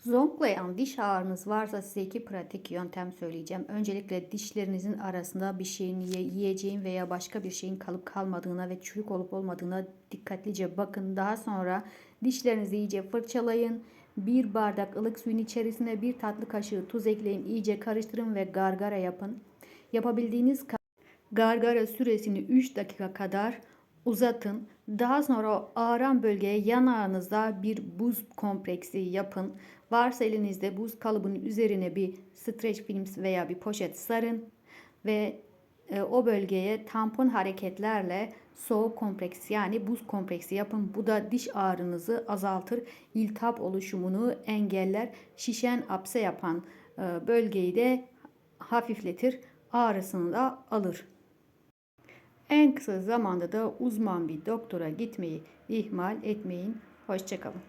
Zonklayan diş ağrınız varsa size iki pratik yöntem söyleyeceğim. Öncelikle dişlerinizin arasında bir şeyin ye- yiyeceğin veya başka bir şeyin kalıp kalmadığına ve çürük olup olmadığına dikkatlice bakın. Daha sonra dişlerinizi iyice fırçalayın. Bir bardak ılık suyun içerisine bir tatlı kaşığı tuz ekleyin. iyice karıştırın ve gargara yapın. Yapabildiğiniz Gargara süresini 3 dakika kadar uzatın. Daha sonra o ağrıyan bölgeye yanağınızda bir buz kompleksi yapın. Varsa elinizde buz kalıbının üzerine bir streç film veya bir poşet sarın ve e, o bölgeye tampon hareketlerle soğuk kompreksi yani buz kompreksi yapın. Bu da diş ağrınızı azaltır, iltihap oluşumunu engeller, şişen apse yapan e, bölgeyi de hafifletir, ağrısını da alır. En kısa zamanda da uzman bir doktora gitmeyi ihmal etmeyin. Hoşçakalın.